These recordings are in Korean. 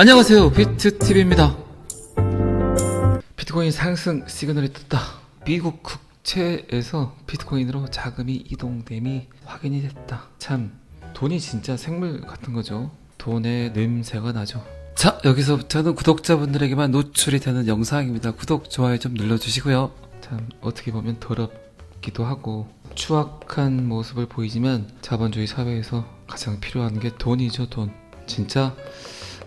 안녕하세요. 비트TV입니다. 비트코인 상승 시그널이 떴다. 미국 국채에서 비트코인으로 자금이 이동됨이 확인이 됐다. 참 돈이 진짜 생물 같은 거죠. 돈의 냄새가 나죠. 자 여기서부터는 구독자분들에게만 노출이 되는 영상입니다. 구독 좋아요 좀 눌러주시고요. 참 어떻게 보면 더럽기도 하고 추악한 모습을 보이지만 자본주의 사회에서 가장 필요한 게 돈이죠 돈. 진짜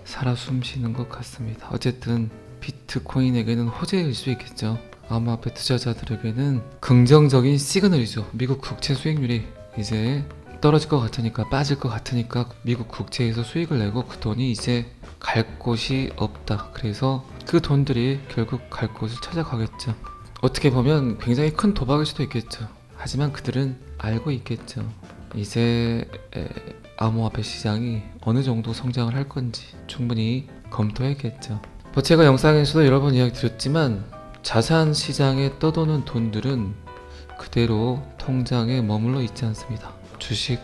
살아 숨쉬는 것 같습니다. 어쨌든 비트코인에게는 호재일 수 있겠죠. 암호화폐 투자자들에게는 긍정적인 시그널이죠. 미국 국채 수익률이 이제 떨어질 것 같으니까 빠질 것 같으니까 미국 국채에서 수익을 내고 그 돈이 이제 갈 곳이 없다. 그래서 그 돈들이 결국 갈 곳을 찾아가겠죠. 어떻게 보면 굉장히 큰 도박일 수도 있겠죠. 하지만 그들은 알고 있겠죠. 이제 에, 암호화폐 시장이 어느 정도 성장을 할 건지 충분히 검토했겠죠. 뭐 제가 영상에서도 여러 번 이야기 드렸지만 자산 시장에 떠도는 돈들은 그대로 통장에 머물러 있지 않습니다. 주식,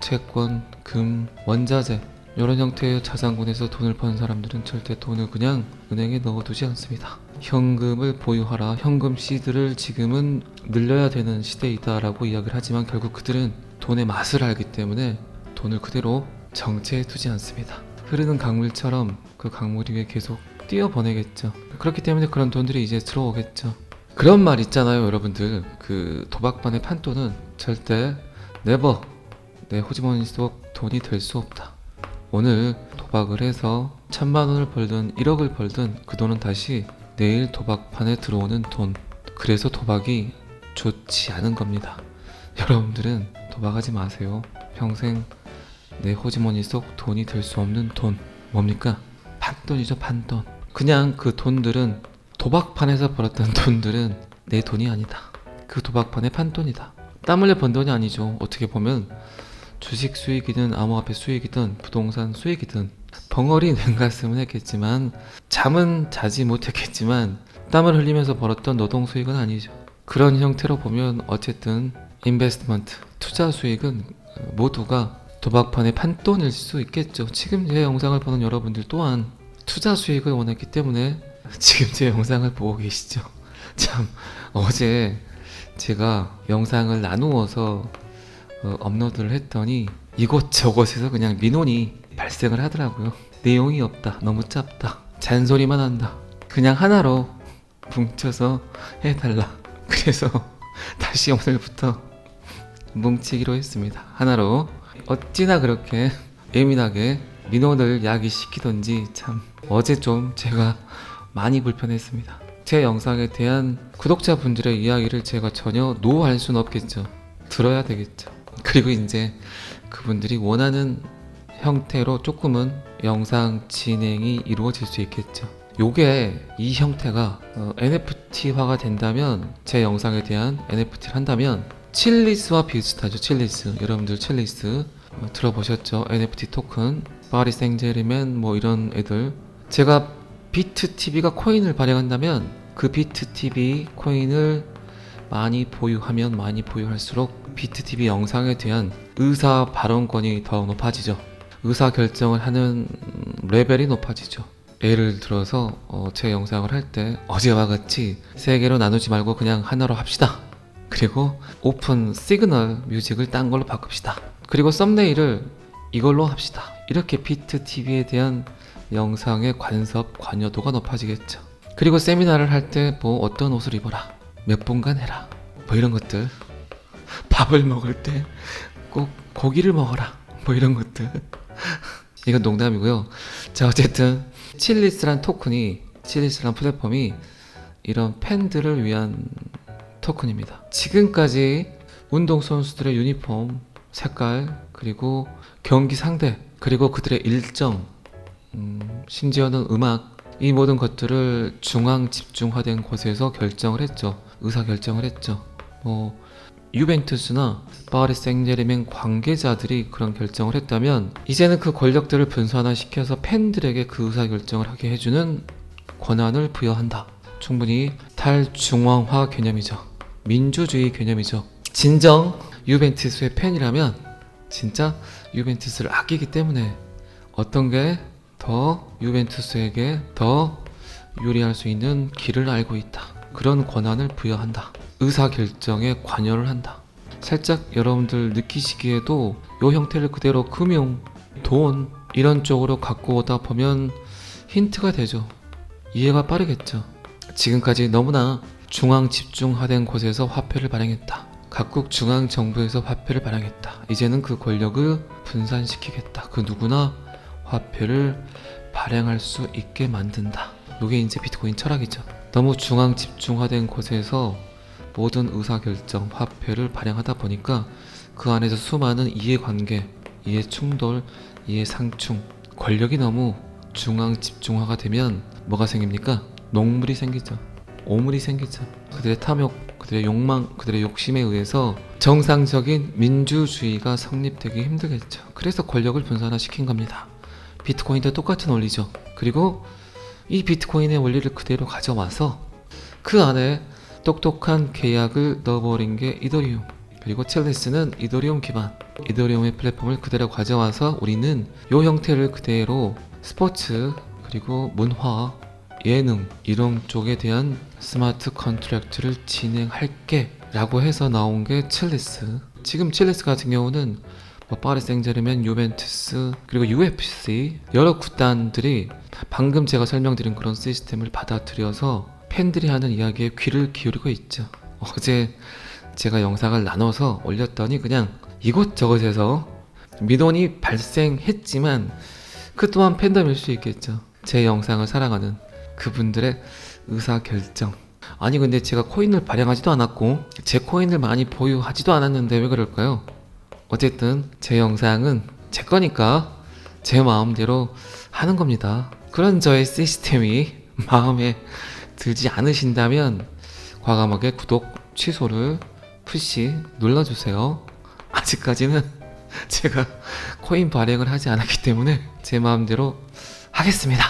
채권, 금, 원자재 이런 형태의 자산군에서 돈을 번 사람들은 절대 돈을 그냥 은행에 넣어두지 않습니다. 현금을 보유하라. 현금 시드를 지금은 늘려야 되는 시대이다라고 이야기를 하지만 결국 그들은 돈의 맛을 알기 때문에 돈을 그대로 정체해 두지 않습니다. 흐르는 강물처럼 그 강물 위에 계속 뛰어보내겠죠. 그렇기 때문에 그런 돈들이 이제 들어오겠죠. 그런 말 있잖아요, 여러분들. 그 도박반의 판돈은 절대 네버 내 호주머니 속 돈이 될 수 없다. 오늘 도박을 해서 천만 원을 벌든 1억을 벌든 그 돈은 다시 내일 도박판에 들어오는 돈. 그래서 도박이 좋지 않은 겁니다. 여러분들은 도박하지 마세요. 평생 내 호주머니 속 돈이 될 수 없는 돈. 뭡니까? 판돈이죠, 판돈. 그냥 그 돈들은 도박판에서 벌었던 돈들은 내 돈이 아니다. 그 도박판의 판돈이다. 땀 흘려 번 돈이 아니죠. 어떻게 보면 주식 수익이든 암호화폐 수익이든 부동산 수익이든 벙어리 냉가슴은 했겠지만 잠은 자지 못했겠지만 땀을 흘리면서 벌었던 노동 수익은 아니죠. 그런 형태로 보면 어쨌든 인베스트먼트 투자 수익은 모두가 도박판의 판돈일 수 있겠죠. 지금 제 영상을 보는 여러분들 또한 투자 수익을 원했기 때문에 지금 제 영상을 보고 계시죠. 참 어제 제가 영상을 나누어서 어, 업로드를 했더니 이곳저곳에서 그냥 민원이 발생을 하더라고요. 내용이 없다. 너무 짧다. 잔소리만 한다. 그냥 하나로 뭉쳐서 해달라. 그래서 다시 오늘부터 뭉치기로 했습니다. 하나로 어찌나 그렇게 예민하게 민원을 야기시키던지 참 어제 좀 제가 많이 불편했습니다. 제 영상에 대한 구독자분들의 이야기를 제가 전혀 노할 수는 없겠죠. 들어야 되겠죠. 그리고 이제 그분들이 원하는 형태로 조금은 영상 진행이 이루어질 수 있겠죠. 요게 이 형태가 어, NFT화가 된다면 제 영상에 대한 NFT를 한다면 칠리스와 비슷하죠. 칠리스 여러분들 칠리스 어, 들어보셨죠? NFT 토큰 파리 생제르맨 뭐 이런 애들 제가 비트 TV가 코인을 발행한다면 그 비트 TV 코인을 많이 보유하면 많이 보유할수록 비트 TV 영상에 대한 의사 발언권이 더 높아지죠. 의사 결정을 하는 레벨이 높아지죠. 예를 들어서 어, 제 영상을 할 때 어제와 같이 세 개로 나누지 말고 그냥 하나로 합시다. 그리고 오픈 시그널 뮤직을 딴 걸로 바꿉시다. 그리고 썸네일을 이걸로 합시다. 이렇게 비트 TV에 대한 영상의 관섭 관여도가 높아지겠죠. 그리고 세미나를 할 때 뭐 어떤 옷을 입어라. 몇 분간 해라. 뭐 이런 것들. 밥을 먹을 때 꼭 고기를 먹어라. 뭐 이런 것들. 이건 농담이고요. 자, 어쨌든 칠리스란 토큰이 칠리스란 플랫폼이 이런 팬들을 위한 토큰입니다. 지금까지 운동선수들의 유니폼, 색깔, 그리고 경기 상대, 그리고 그들의 일정, 음, 심지어는 음악, 이 모든 것들을 중앙 집중화된 곳에서 결정을 했죠. 의사 결정을 했죠. 뭐, 유벤투스나 파리 생제르맹 관계자들이 그런 결정을 했다면 이제는 그 권력들을 분산화시켜서 팬들에게 그 의사 결정을 하게 해주는 권한을 부여한다. 충분히 탈중앙화 개념이죠. 민주주의 개념이죠. 진정 유벤투스의 팬이라면 진짜 유벤투스를 아끼기 때문에 어떤 게 더 유벤투스에게 더 유리할 수 있는 길을 알고 있다. 그런 권한을 부여한다. 의사 결정에 관여를 한다. 살짝 여러분들 느끼시기에도 요 형태를 그대로 금융, 돈 이런 쪽으로 갖고 오다 보면 힌트가 되죠. 이해가 빠르겠죠. 지금까지 너무나 중앙 집중화된 곳에서 화폐를 발행했다. 각국 중앙 정부에서 화폐를 발행했다. 이제는 그 권력을 분산시키겠다. 그 누구나 화폐를 발행할 수 있게 만든다. 이게 이제 비트코인 철학이죠. 너무 중앙 집중화된 곳에서 모든 의사결정, 화폐를 발행하다 보니까 그 안에서 수많은 이해관계, 이해충돌, 이해상충, 권력이 너무 중앙 집중화가 되면 뭐가 생깁니까? 녹물이 생기죠. 오물이 생기죠. 그들의 탐욕, 그들의 욕망, 그들의 욕심에 의해서 정상적인 민주주의가 성립되기 힘들겠죠. 그래서 권력을 분산화시킨 겁니다. 비트코인도 똑같은 원리죠. 그리고 이 비트코인의 원리를 그대로 가져와서 그 안에 똑똑한 계약을 넣어버린 게 이더리움. 그리고 첼리스는 이더리움 기반, 이더리움의 플랫폼을 그대로 가져와서 우리는 이 형태를 그대로 스포츠 그리고 문화, 예능 이런 쪽에 대한 스마트 컨트랙트를 진행할게 라고 해서 나온 게 첼리스. 지금 첼리스 같은 경우는 뭐 파리 생제르맹, 유벤투스 그리고 UFC 여러 구단들이 방금 제가 설명드린 그런 시스템을 받아들여서 팬들이 하는 이야기에 귀를 기울이고 있죠. 어제 제가 영상을 나눠서 올렸더니 그냥 이곳저곳에서 민원이 발생했지만 그 또한 팬덤일 수 있겠죠. 제 영상을 사랑하는 그분들의 의사 결정. 아니 근데 제가 코인을 발행하지도 않았고 제 코인을 많이 보유하지도 않았는데 왜 그럴까요? 어쨌든 제 영상은 제 거니까 제 마음대로 하는 겁니다. 그런 저의 시스템이 마음에 들지 않으신다면 과감하게 구독 취소를 푸시 눌러주세요. 아직까지는 제가 코인 발행을 하지 않았기 때문에 제 마음대로 하겠습니다.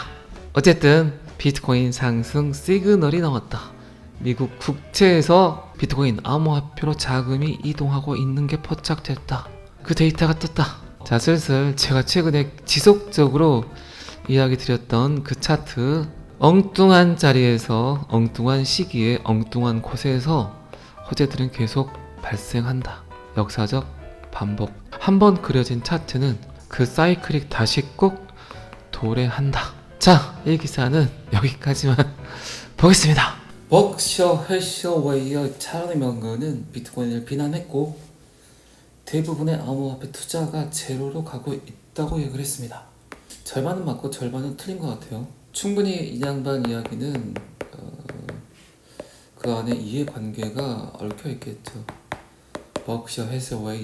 어쨌든 비트코인 상승 시그널이 나왔다. 미국 국채에서 비트코인 암호화폐로 자금이 이동하고 있는 게 포착됐다. 그 데이터가 떴다. 자, 슬슬 제가 최근에 지속적으로 이야기 드렸던 그 차트 엉뚱한 자리에서 엉뚱한 시기에 엉뚱한 곳에서 호재들은 계속 발생한다. 역사적 반복. 한번 그려진 차트는 그 사이클이 다시 꼭 도래한다. 자, 이 기사는 여기까지만 보겠습니다. 벅셔 해셔웨이어 차르리 명거는 비트코인을 비난했고 대부분의 암호화폐 투자가 제로로 가고 있다고 얘기를 했습니다. 절반은 맞고 절반은 틀린 것 같아요. 충분히 이 양반 이야기는 어, 그 안에 이해관계가 얽혀 있겠죠. 벅셔 해서웨이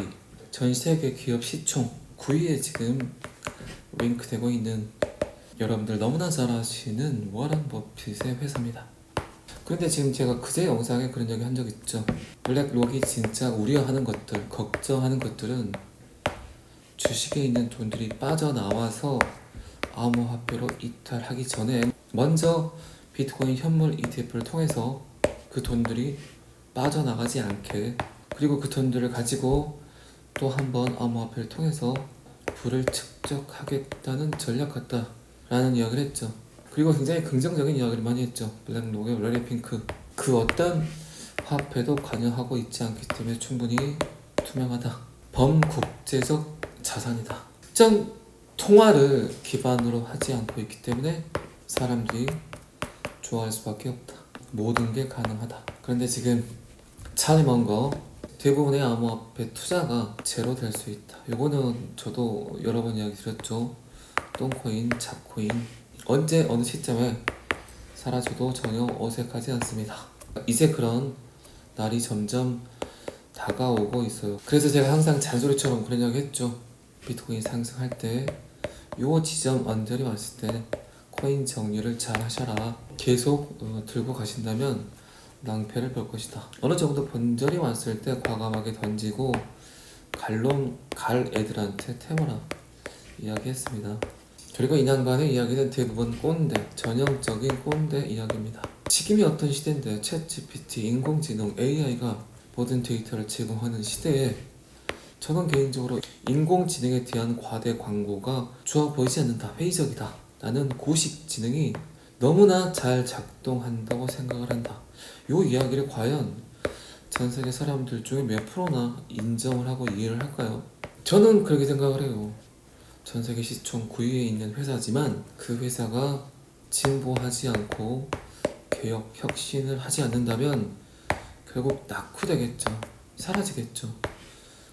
전 세계 기업 시총 9위에 지금 링크되고 있는 여러분들 너무나 잘 아시는 워런 버핏의 회사입니다. 그런데 지금 제가 그제 영상에 그런 얘기 한 적 있죠. 블랙록이 진짜 우려하는 것들, 걱정하는 것들은 주식에 있는 돈들이 빠져나와서 암호화폐로 이탈하기 전에 먼저 비트코인 현물 ETF를 통해서 그 돈들이 빠져나가지 않게 그리고 그 돈들을 가지고 또 한 번 암호화폐를 통해서 부를 축적하겠다는 전략 같다 라는 이야기를 했죠. 그리고 굉장히 긍정적인 이야기를 많이 했죠. 블랙록의 레리핑크 그 어떤 화폐도 관여하고 있지 않기 때문에 충분히 투명하다. 범국제적 자산이다. 특정 통화를 기반으로 하지 않고 있기 때문에 사람들이 좋아할 수밖에 없다. 모든 게 가능하다. 그런데 지금 차이 먼 거 대부분의 암호화폐 투자가 제로 될 수 있다. 요거는 저도 여러 번 이야기 드렸죠. 똥코인, 잡코인 언제 어느 시점에 사라져도 전혀 어색하지 않습니다. 이제 그런 날이 점점 다가오고 있어요. 그래서 제가 항상 잔소리처럼 그런 이야기 했죠. 비트코인 상승할 때 요 지점 언저리 왔을 때 코인 정리를 잘 하셔라. 계속 어, 들고 가신다면 낭패를 볼 것이다. 어느 정도 본절이 왔을 때 과감하게 던지고 갈놈 갈 애들한테 태워라 이야기했습니다. 그리고 이 양반의 이야기는 대부분 꼰대, 전형적인 꼰대 이야기입니다. 지금이 어떤 시대인데 챗 GPT, 인공지능, AI가 모든 데이터를 제공하는 시대에 저는 개인적으로 인공지능에 대한 과대 광고가 좋아 보이지 않는다. 회의적이다. 나는 고식 지능이 너무나 잘 작동한다고 생각을 한다. 요 이야기를 과연 전 세계 사람들 중에 몇 프로나 인정을 하고 이해를 할까요? 저는 그렇게 생각을 해요. 전 세계 시총 9위에 있는 회사지만 그 회사가 진보하지 않고 개혁, 혁신을 하지 않는다면 결국 낙후되겠죠. 사라지겠죠.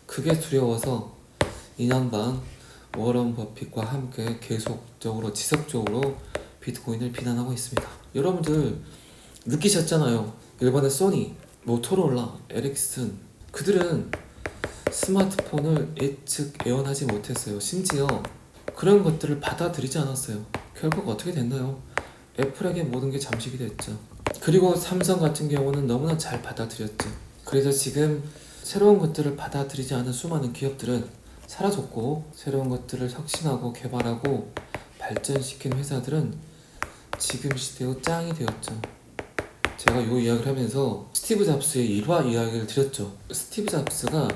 그게 두려워서 인양반 워런 버핏과 함께 계속적으로 지속적으로 비트코인을 비난하고 있습니다. 여러분들 느끼셨잖아요. 일본의 소니, 모토로라, 에릭슨 그들은 스마트폰을 예측 예언하지 못했어요. 심지어 그런 것들을 받아들이지 않았어요. 결국 어떻게 됐나요? 애플에게 모든 게 잠식이 됐죠. 그리고 삼성 같은 경우는 너무나 잘 받아들였죠. 그래서 지금 새로운 것들을 받아들이지 않은 수많은 기업들은 사라졌고 새로운 것들을 혁신하고 개발하고 발전시킨 회사들은 지금 시대의 짱이 되었죠. 제가 이 이야기를 하면서 스티브 잡스의 일화 이야기를 드렸죠. 스티브 잡스가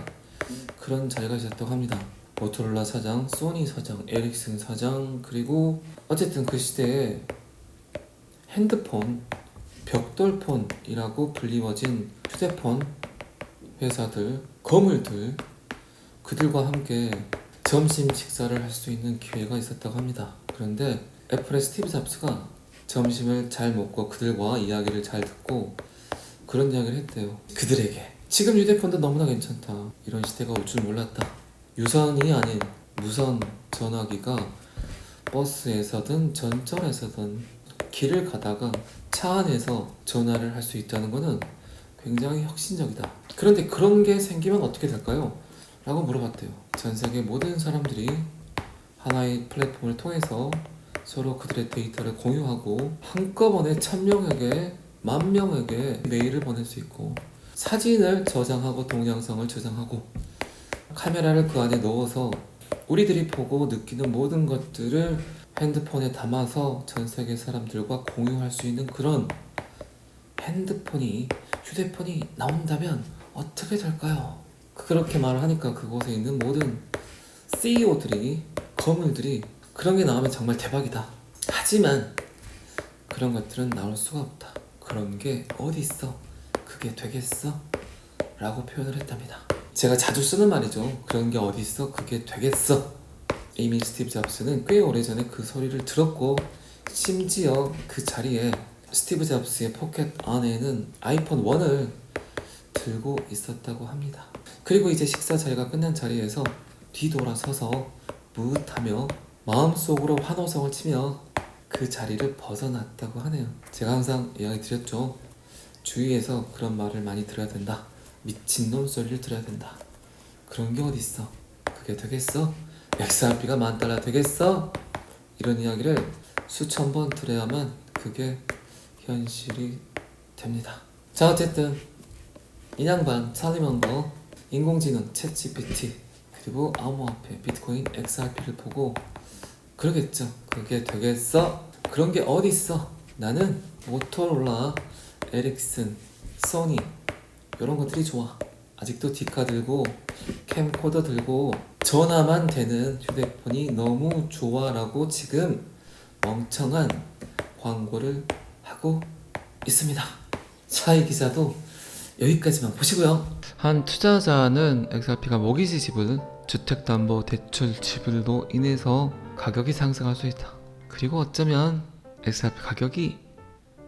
그런 자리가 있었다고 합니다. 모토로라 사장, 소니 사장, 에릭슨 사장 그리고 어쨌든 그 시대에 핸드폰, 벽돌폰이라고 불리워진 휴대폰 회사들, 거물들 그들과 함께 점심 식사를 할 수 있는 기회가 있었다고 합니다. 그런데 애플의 스티브 잡스가 점심을 잘 먹고 그들과 이야기를 잘 듣고 그런 이야기를 했대요. 그들에게 지금 휴대폰도 너무나 괜찮다. 이런 시대가 올 줄 몰랐다. 유선이 아닌 무선 전화기가 버스에서든 전철에서든 길을 가다가 차 안에서 전화를 할 수 있다는 것은 굉장히 혁신적이다. 그런데 그런 게 생기면 어떻게 될까요? 라고 물어봤대요. 전 세계 모든 사람들이 하나의 플랫폼을 통해서 서로 그들의 데이터를 공유하고 한꺼번에 천 명에게 만 명에게 메일을 보낼 수 있고 사진을 저장하고 동영상을 저장하고 카메라를 그 안에 넣어서 우리들이 보고 느끼는 모든 것들을 핸드폰에 담아서 전 세계 사람들과 공유할 수 있는 그런 핸드폰이 휴대폰이 나온다면 어떻게 될까요? 그렇게 말을 하니까 그곳에 있는 모든 CEO들이 거물들이 그런 게 나오면 정말 대박이다. 하지만 그런 것들은 나올 수가 없다. 그런 게 어디 있어? 그게 되겠어? 라고 표현을 했답니다. 제가 자주 쓰는 말이죠. 그런 게 어디 있어? 그게 되겠어? 이미 스티브 잡스는 꽤 오래전에 그 소리를 들었고 심지어 그 자리에 스티브 잡스의 포켓 안에는 아이폰 1을 들고 있었다고 합니다. 그리고 이제 식사 자리가 끝난 자리에서 뒤돌아서서 무릇하며 마음속으로 환호성을 치며 그 자리를 벗어났다고 하네요. 제가 항상 이야기 드렸죠. 주위에서 그런 말을 많이 들어야 된다. 미친놈 소리를 들어야 된다. 그런 게 어딨어? 그게 되겠어? XRP가 만 달러 되겠어? 이런 이야기를 수천 번 들어야만 그게 현실이 됩니다. 자 어쨌든 인양반 살리먼거 인공지능 챗GPT 그리고 암호화폐 비트코인 XRP를 보고 그러겠죠. 그게 되겠어? 그런 게 어디 있어? 나는 모토로라, 에릭슨, 소니 이런 것들이 좋아. 아직도 디카 들고 캠코더 들고 전화만 되는 휴대폰이 너무 좋아라고 지금 멍청한 광고를 하고 있습니다. 자, 이 기사도 여기까지만 보시고요. 한 투자자는 XRP가 모기지 지불, 주택담보대출 지불로 인해서 가격이 상승할 수 있다. 그리고 어쩌면 XRP 가격이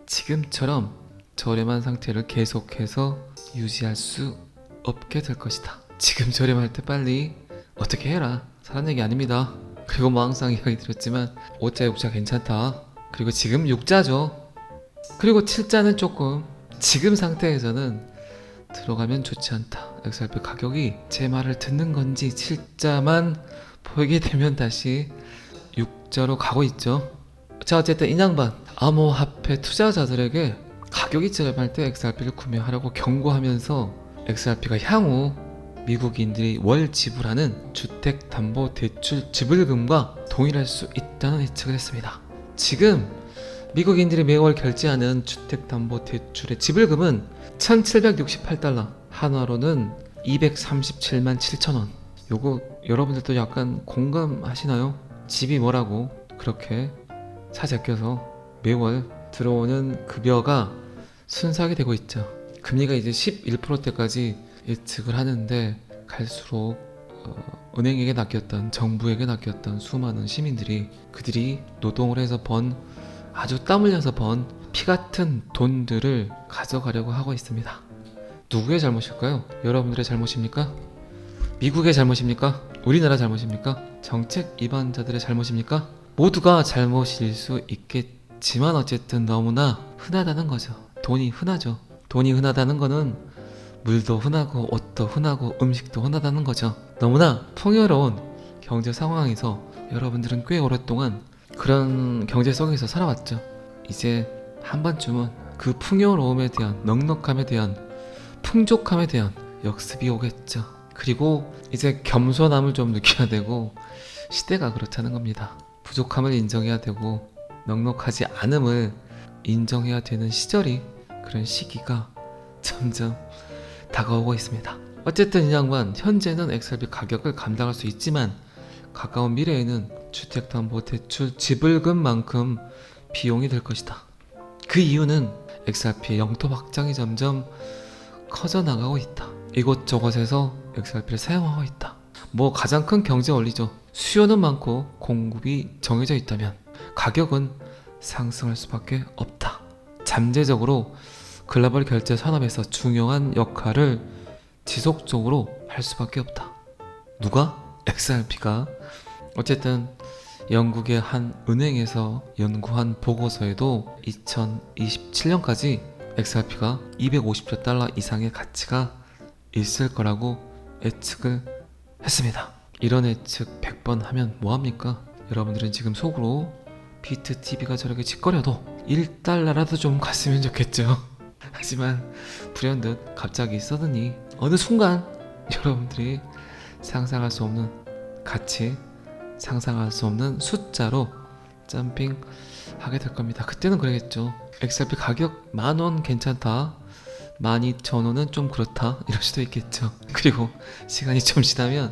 지금처럼 저렴한 상태를 계속해서 유지할 수 없게 될 것이다. 지금 저렴할 때 빨리 어떻게 해라. 사는 얘기 아닙니다. 그리고 뭐 항상 이야기 드렸지만 5자 6자 괜찮다. 그리고 지금 6자죠. 그리고 7자는 조금 지금 상태에서는 들어가면 좋지 않다. XRP 가격이 제 말을 듣는 건지 7자만 보이게 되면 다시 6자로 가고 있죠. 자 어쨌든 인양반 암호화폐 투자자들에게 가격이 저렴할 때 XRP를 구매하라고 경고하면서 XRP가 향후 미국인들이 월 지불하는 주택담보대출 지불금과 동일할 수 있다는 예측을 했습니다. 지금 미국인들이 매월 결제하는 주택담보대출의 지불금은 1768달러 한화로는 237만 7천원 요거 여러분들도 약간 공감하시나요? 집이 뭐라고 그렇게 차 제껴서 매월 들어오는 급여가 순삭이 되고 있죠. 금리가 이제 11%대까지 예측을 하는데 갈수록 어, 은행에게 낚였던 정부에게 낚였던 수많은 시민들이 그들이 노동을 해서 번 아주 땀 흘려서 번 피 같은 돈들을 가져가려고 하고 있습니다. 누구의 잘못일까요? 여러분들의 잘못입니까? 미국의 잘못입니까? 우리나라 잘못입니까? 정책 위반자들의 잘못입니까? 모두가 잘못일 수 있겠지만 어쨌든 너무나 흔하다는 거죠. 돈이 흔하죠. 돈이 흔하다는 거는 물도 흔하고 옷도 흔하고 음식도 흔하다는 거죠. 너무나 풍요로운 경제 상황에서 여러분들은 꽤 오랫동안 그런 경제 속에서 살아왔죠. 이제 한 번쯤은 그 풍요로움에 대한 넉넉함에 대한 풍족함에 대한 역습이 오겠죠. 그리고 이제 겸손함을 좀 느껴야 되고 시대가 그렇다는 겁니다. 부족함을 인정해야 되고 넉넉하지 않음을 인정해야 되는 시절이 그런 시기가 점점 다가오고 있습니다. 어쨌든 이 양반 현재는 엑셀비 가격을 감당할 수 있지만 가까운 미래에는 주택담보대출 지불금 만큼 비용이 들 것이다. 그 이유는 XRP의 영토 확장이 점점 커져 나가고 있다. 이곳저곳에서 XRP를 사용하고 있다. 뭐 가장 큰 경제 원리죠. 수요는 많고 공급이 정해져 있다면 가격은 상승할 수밖에 없다. 잠재적으로 글로벌 결제 산업에서 중요한 역할을 지속적으로 할 수밖에 없다. 누가? XRP가 어쨌든 영국의 한 은행에서 연구한 보고서에도 2027년까지 XRP가 250조 달러 이상의 가치가 있을 거라고 예측을 했습니다. 이런 예측 100번 하면 뭐합니까? 여러분들은 지금 속으로 비트 TV가 저렇게 짓거려도 1달러라도 좀 갔으면 좋겠죠. 하지만 불현듯 갑자기 서든이 어느 순간 여러분들이 상상할 수 없는 가치, 상상할 수 없는 숫자로 점핑 하게 될 겁니다. 그때는 그러겠죠. XRP 가격 만 원 괜찮다. 12,000원은 좀 그렇다. 이럴 수도 있겠죠. 그리고 시간이 좀 지나면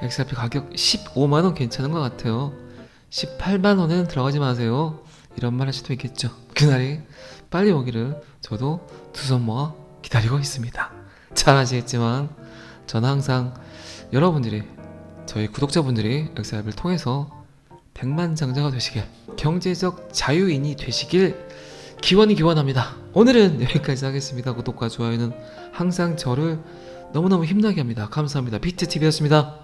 XRP 가격 15만 원 괜찮은 것 같아요. 18만 원에는 들어가지 마세요. 이런 말 할 수도 있겠죠. 그날이 빨리 오기를 저도 두 손 모아 기다리고 있습니다. 잘 아시겠지만 저는 항상 여러분들이 저희 구독자분들이 XRP를 통해서 백만장자가 되시길 경제적 자유인이 되시길 기원이 기원합니다. 오늘은 여기까지 하겠습니다. 구독과 좋아요는 항상 저를 너무너무 힘나게 합니다. 감사합니다. 비트TV였습니다.